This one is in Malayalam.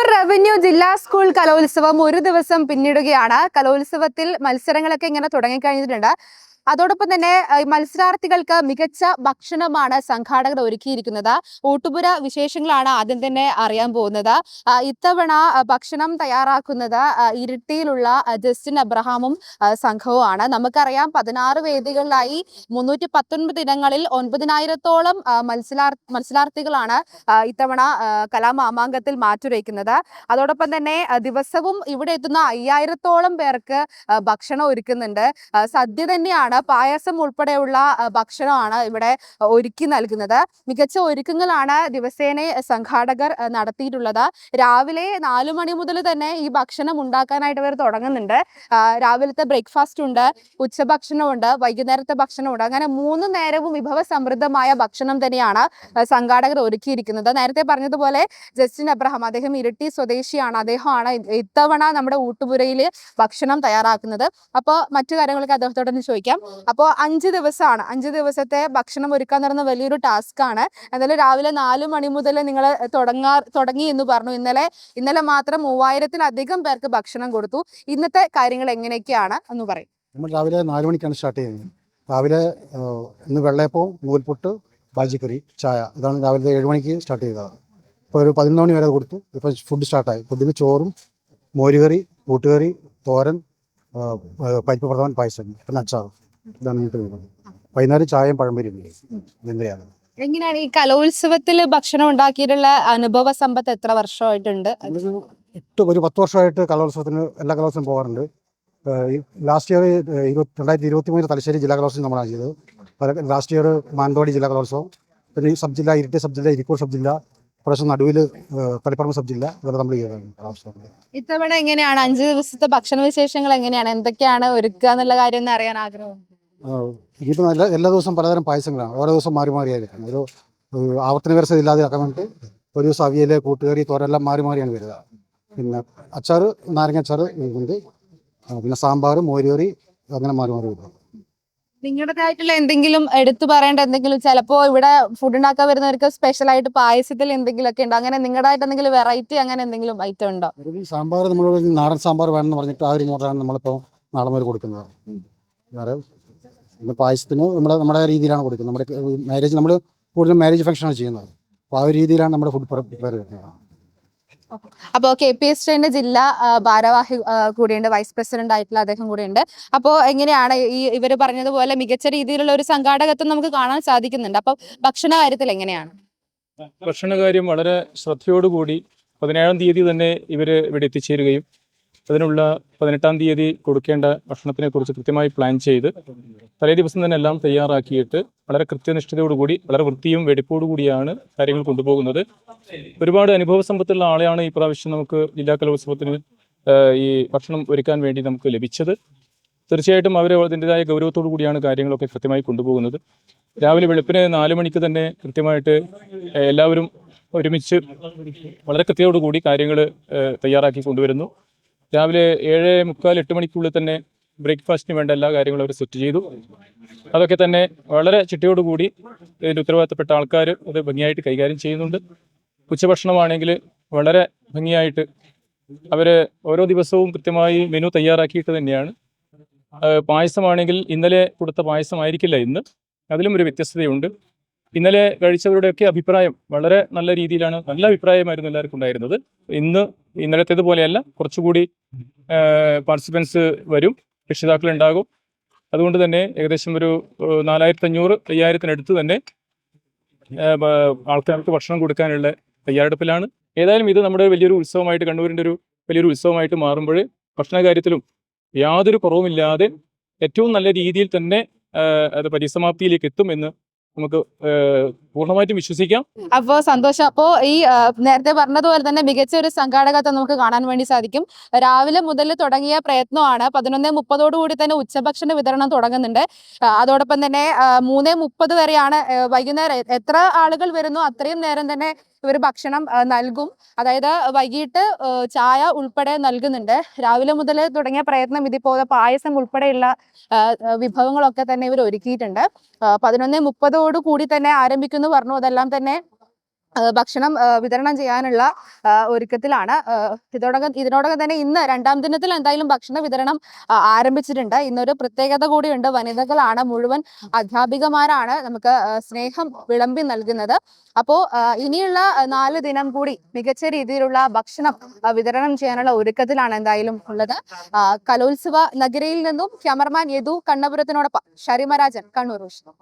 കണ്ണൂർ റവന്യൂ ജില്ലാ സ്കൂൾ കലോത്സവം ഒരു ദിവസം പിന്നിടുകയാണ്. കലോത്സവത്തിൽ മത്സരങ്ങളൊക്കെ ഇങ്ങനെ തുടങ്ങിക്കഴിഞ്ഞിട്ടുണ്ട്. അതോടൊപ്പം തന്നെ മത്സരാർത്ഥികൾക്ക് മികച്ച ഭക്ഷണമാണ് സംഘാടകർ ഒരുക്കിയിരിക്കുന്നത്. ഊട്ടുപുര വിശേഷങ്ങളാണ് ആദ്യം തന്നെ അറിയാൻ പോകുന്നത്. ഇത്തവണ ഭക്ഷണം തയ്യാറാക്കുന്നത് ഇരിട്ടിയിലുള്ള ജസ്റ്റിൻ അബ്രഹാമും സംഘവുമാണ്. നമുക്കറിയാം പതിനാറ് വേദികളിലായി മുന്നൂറ്റി പത്തൊൻപത് ഇനങ്ങളിൽ ഒൻപതിനായിരത്തോളം മത്സരാർ മത്സരാർത്ഥികളാണ് ഇത്തവണ കലാമാമാങ്കത്തിൽ മാറ്റുരയ്ക്കുന്നത്. അതോടൊപ്പം തന്നെ ദിവസവും ഇവിടെ എത്തുന്ന അയ്യായിരത്തോളം പേർക്ക് ഭക്ഷണം ഒരുക്കുന്നുണ്ട്. സദ്യ തന്നെയാണ് പായസം ഉൾപ്പെടെയുള്ള ഭക്ഷണമാണ് ഇവിടെ ഒരുക്കി നൽകുന്നത്. മികച്ച ഒരുക്കങ്ങളാണ് ദിവസേന സംഘാടകർ നടത്തിയിട്ടുള്ളത്. രാവിലെ നാലു മണി മുതൽ തന്നെ ഈ ഭക്ഷണം ഉണ്ടാക്കാനായിട്ട് ഇവർ തുടങ്ങുന്നുണ്ട്. രാവിലത്തെ ബ്രേക്ക്ഫാസ്റ്റ് ഉണ്ട് ഉച്ചഭക്ഷണമുണ്ട് വൈകുന്നേരത്തെ ഭക്ഷണമുണ്ട്. അങ്ങനെ മൂന്ന് നേരവും വിഭവ സമൃദ്ധമായ ഭക്ഷണം തന്നെയാണ് സംഘാടകർ ഒരുക്കിയിരിക്കുന്നത്. നേരത്തെ പറഞ്ഞതുപോലെ ജസ്റ്റിൻ അബ്രഹാം അദ്ദേഹം ഇരട്ടി സ്വദേശിയാണ്. അദ്ദേഹമാണ് ഇത്തവണ നമ്മുടെ ഊട്ടുപുരയിൽ ഭക്ഷണം തയ്യാറാക്കുന്നത്. അപ്പോൾ മറ്റു കാര്യങ്ങളൊക്കെ അദ്ദേഹത്തോടൊന്ന് ചോദിക്കാം. അപ്പോൾ അഞ്ച് ദിവസമാണ് അഞ്ച് ദിവസത്തെ ഭക്ഷണം ഒരുക്കാൻ പറയുന്ന വലിയൊരു ടാസ്ക് ആണ്. എന്നാലും രാവിലെ നാല് മണി മുതൽ നിങ്ങൾ തുടങ്ങാ തുടങ്ങി എന്ന് പറഞ്ഞു. ഇന്നലെ ഇന്നലെ മാത്രം മൂവായിരത്തിലധികം പേർക്ക് ഭക്ഷണം കൊടുത്തു. ഇന്നത്തെ കാര്യങ്ങൾ എങ്ങനെയൊക്കെയാണ് എന്ന് പറയും. നമ്മൾ രാവിലെ നാല് മണിക്കാണ് സ്റ്റാർട്ട് ചെയ്യുന്നത്. രാവിലെ ഇന്ന് വെള്ളയപ്പവും നൂൽപുട്ട് ബാജിക്കറി ചായ. ഇതാണ് രാവിലെ ഏഴ് മണിക്ക് സ്റ്റാർട്ട് ചെയ്തത്. ഇപ്പോൾ ഒരു പതിനൊന്ന് മണി വരെ കൊടുത്തു. ഇപ്പം ഫുഡ് സ്റ്റാർട്ടായി ഫുഡിന് ചോറും മോരുകറി കൂട്ടുകറി തോരൻ പരിപ്പ് പ്രധാൻ പായസം പിന്നെ അച്ചാറും. ഇതാണ് വൈകുന്നേരം ചായയും പഴംപൊരിയും എങ്ങനെയാണ് ഈ കലോത്സവത്തിൽ ഭക്ഷണം ഉണ്ടാക്കിയിട്ടുള്ള അനുഭവ സമ്പത്ത് എത്ര വർഷമായിട്ടുണ്ട്? എട്ട് ഒരു പത്ത് വർഷമായിട്ട് കലോത്സവത്തിന് എല്ലാ കലോത്സവം പോകാറുണ്ട്. ലാസ്റ്റ് ഇയർ ഇരുപത്തി രണ്ടായിരത്തി ഇരുപത്തി മൂന്ന് തലശ്ശേരി ജില്ലാ കലോത്സവം നമ്മളാണ് ചെയ്തത്. ലാസ്റ്റ് ഇയർ മാനന്തവാടി ജില്ലാ കലോത്സവം. പിന്നെ സബ് ജില്ല ഇരിട്ടി സബ് ജില്ല ഇരിക്കൂർ സബ് ജില്ല പ്രാവശ്യം നടുവിൽ തളിപ്പറമ്പ് സബ് ജില്ല ഇവിടെ നമ്മൾ ചെയ്തതാണ് ഇത്തവണ എങ്ങനെയാണ്? അഞ്ച് ദിവസത്തെ ഭക്ഷണ വിശേഷങ്ങൾ എങ്ങനെയാണ്? എന്തൊക്കെയാണ് ഒരുക്കുക എന്നുള്ള കാര്യം അറിയാൻ ആഗ്രഹം ഇനിയിപ്പോൾ നല്ല എല്ലാ ദിവസവും പലതരം പായസങ്ങളാണ്. ഓരോ ദിവസം മാറി മാറിയായിരിക്കും ഒരു ഒരു ആവർത്തന വ്യവസ്ഥ ഇല്ലാതെയാക്കാൻ വേണ്ടിയിട്ട് ഒരു ദിവസം അവിയൽ കൂട്ടുകറി തോരെല്ലാം മാറി മാറിയാണ് വരിക. പിന്നെ അച്ചാർ നാരങ്ങ അച്ചാർ ഉണ്ട് പിന്നെ സാമ്പാർ മോരുകറി അങ്ങനെ മാറി മാറി വരും. നിങ്ങളുടേതായിട്ടുള്ള എന്തെങ്കിലും എടുത്തു പറയേണ്ട എന്തെങ്കിലും ചിലപ്പോ ഇവിടെ ഫുഡ് ഉണ്ടാക്കാൻ വരുന്നവർക്ക് സ്പെഷ്യൽ ആയിട്ട് പായസത്തിൽ എന്തെങ്കിലും ഒക്കെ ഉണ്ടോ? അങ്ങനെ നിങ്ങളുടേതായിട്ട് എന്തെങ്കിലും വെറൈറ്റി അങ്ങനെ എന്തെങ്കിലും ഐറ്റം ഉണ്ടോ? സാമ്പാർ നമ്മൾ നാടൻ സാമ്പാർ വേണമെന്ന് പറഞ്ഞിട്ട് ആ ഒരു മോഡലാണ് നമ്മളിപ്പോൾ നാടൻ വരെ കൊടുക്കുന്നത്. വേറെ പിന്നെ പായസത്തിന് നമ്മുടെ നമ്മുടെ രീതിയിലാണ് കൊടുക്കുന്നത്. നമ്മുടെ മാരേജ് നമ്മൾ കൂടുതലും മാരേജ് ഫംഗ്ഷനാണ് ചെയ്യുന്നത്. അപ്പോൾ ആ ഒരു രീതിയിലാണ് നമ്മുടെ ഫുഡ് പ്രിപ്പയർ ചെയ്യുന്നത് അപ്പോൾ കെ പി എസ് ടിന്റെ ജില്ലാ ഭാരവാഹി കൂടിയുണ്ട് വൈസ് പ്രസിഡന്റ് ആയിട്ടുള്ള അദ്ദേഹം കൂടിയുണ്ട്. അപ്പോൾ എങ്ങനെയാണ് ഈ ഇവർ പറഞ്ഞതുപോലെ മികച്ച രീതിയിലുള്ള ഒരു സംഘാടകത്വം നമുക്ക് കാണാൻ സാധിക്കുന്നുണ്ട്. അപ്പോൾ ഭക്ഷണ കാര്യത്തിൽ എങ്ങനെയാണ്? ഭക്ഷണകാര്യം വളരെ ശ്രദ്ധയോടുകൂടി പതിനേഴാം തീയതി തന്നെ ഇവർ ഇവിടെ എത്തിച്ചേരുകയും അതിനുള്ള പതിനെട്ടാം തീയതി കൊടുക്കേണ്ട ഭക്ഷണത്തിനെ കുറിച്ച് കൃത്യമായി പ്ലാൻ ചെയ്ത് തലേ ദിവസം തന്നെ എല്ലാം തയ്യാറാക്കിയിട്ട് വളരെ കൃത്യനിഷ്ഠതയോടുകൂടി വളരെ വൃത്തിയും വെടിപ്പോടുകൂടിയാണ് കാര്യങ്ങൾ കൊണ്ടുപോകുന്നത്. ഒരുപാട് അനുഭവ സമ്പത്തുള്ള ആളെയാണ് ഈ പ്രാവശ്യം നമുക്ക് ജില്ലാ കലോത്സവത്തിന് ഈ ഭക്ഷണം ഒരുക്കാൻ വേണ്ടി നമുക്ക് ലഭിച്ചത്. തീർച്ചയായിട്ടും അവരെ അതിന്റെതായ ഗൗരവത്തോടു കൂടിയാണ് കാര്യങ്ങളൊക്കെ കൃത്യമായി കൊണ്ടുപോകുന്നത്. രാവിലെ വെളുപ്പിന് നാല് മണിക്ക് തന്നെ കൃത്യമായിട്ട് എല്ലാവരും ഒരുമിച്ച് വളരെ കൃത്യതയോടുകൂടി കാര്യങ്ങൾ തയ്യാറാക്കി കൊണ്ടുവരുന്നു. രാവിലെ ഏഴ് മുക്കാൽ എട്ട് മണിക്കുള്ളിൽ തന്നെ ബ്രേക്ക്ഫാസ്റ്റിന് വേണ്ട എല്ലാ കാര്യങ്ങളും അവർ സെറ്റ് ചെയ്തു. അതൊക്കെ തന്നെ വളരെ ചിട്ടയോടുകൂടി ഇതിന്റെ ഉത്തരവാദിത്തപ്പെട്ട ആൾക്കാർ അത് ഭംഗിയായിട്ട് കൈകാര്യം ചെയ്യുന്നുണ്ട്. ഉച്ചഭക്ഷണമാണെങ്കിൽ വളരെ ഭംഗിയായിട്ട് അവർ ഓരോ ദിവസവും കൃത്യമായി മെനു തയ്യാറാക്കിയിട്ട് തന്നെയാണ്. പായസമാണെങ്കിൽ ഇന്നലെ കൊടുത്ത പായസമായിരിക്കില്ല ഇന്ന്. അതിലും ഒരു വ്യത്യസ്തതയുണ്ട്. ഇന്നലെ കഴിച്ചവരുടെയൊക്കെ അഭിപ്രായം വളരെ നല്ല രീതിയിലാണ് നല്ല അഭിപ്രായമായിരുന്നു എല്ലാവർക്കും ഉണ്ടായിരുന്നത്. ഇന്ന് ഇന്നലത്തേതുപോലെയല്ല. കുറച്ചുകൂടി പാർട്ടിസിപ്പൻസ് വരും രക്ഷിതാക്കൾ ഉണ്ടാകും അതുകൊണ്ട് തന്നെ ഏകദേശം ഒരു നാലായിരത്തി അഞ്ഞൂറ് അയ്യായിരത്തിനടുത്ത് തന്നെ ആൾക്കാർക്ക് ഭക്ഷണം കൊടുക്കാനുള്ള തയ്യാറെടുപ്പിലാണ്. ഏതായാലും ഇത് നമ്മുടെ വലിയൊരു ഉത്സവമായിട്ട് കണ്ണൂരിന്റെ ഒരു വലിയൊരു ഉത്സവമായിട്ട് മാറുമ്പോൾ ഭക്ഷണ കാര്യത്തിലും യാതൊരു കുറവുമില്ലാതെ ഏറ്റവും നല്ല രീതിയിൽ തന്നെ അത് പരിസമാപ്തിയിലേക്ക് എത്തും എന്ന് നമുക്ക് പൂർണമായിട്ടും വിശ്വസിക്കാം. അപ്പോ സന്തോഷം. അപ്പോ ഈ നേരത്തെ പറഞ്ഞതുപോലെ തന്നെ മികച്ച ഒരു സംഘാടകത്വം നമുക്ക് കാണാൻ വേണ്ടി സാധിക്കും. രാവിലെ മുതൽ തുടങ്ങിയ പ്രയത്നമാണ്. പതിനൊന്ന് മുപ്പതോടുകൂടി തന്നെ ഉച്ചഭക്ഷണ വിതരണം തുടങ്ങുന്നുണ്ട്. അതോടൊപ്പം തന്നെ മൂന്ന് മുപ്പത് വരെയാണ് വൈകുന്നേരം എത്ര ആളുകൾ വരുന്നു അത്രയും നേരം തന്നെ ഇവർ ഭക്ഷണം നൽകും. അതായത് വൈകിട്ട് ചായ ഉൾപ്പെടെ നൽകുന്നുണ്ട്. രാവിലെ മുതൽ തുടങ്ങിയ പ്രയത്നം ഇതിപ്പോൾ പായസം ഉൾപ്പെടെയുള്ള വിഭവങ്ങളൊക്കെ തന്നെ ഇവർ ഒരുക്കിയിട്ടുണ്ട്. പതിനൊന്ന് മുപ്പതോടു കൂടി തന്നെ ആരംഭിക്കുന്നു. പറഞ്ഞു അതെല്ലാം തന്നെ ഭക്ഷണം വിതരണം ചെയ്യാനുള്ള ഒരുക്കത്തിലാണ്. ഇതോടൊപ്പം ഇതിനോടകം തന്നെ ഇന്ന് രണ്ടാം ദിനത്തിൽ എന്തായാലും ഭക്ഷണ വിതരണം ആരംഭിച്ചിട്ടുണ്ട്. ഇന്നൊരു പ്രത്യേകത കൂടിയുണ്ട്. വനിതകളാണ് മുഴുവൻ അധ്യാപികമാരാണ് നമുക്ക് സ്നേഹം വിളമ്പി നൽകുന്നത്. അപ്പോൾ ഇനിയുള്ള നാല് ദിനം കൂടി മികച്ച രീതിയിലുള്ള ഭക്ഷണം വിതരണം ചെയ്യാനുള്ള ഒരുക്കത്തിലാണ് എന്തായാലും ഉള്ളത്. കലോത്സവ നഗരയിൽ നിന്നും ക്യാമറമാൻ യദു കണ്ണപുരത്തിനോടൊപ്പം ഷരിമരാജൻ കണ്ണൂർ വിഷ്ണു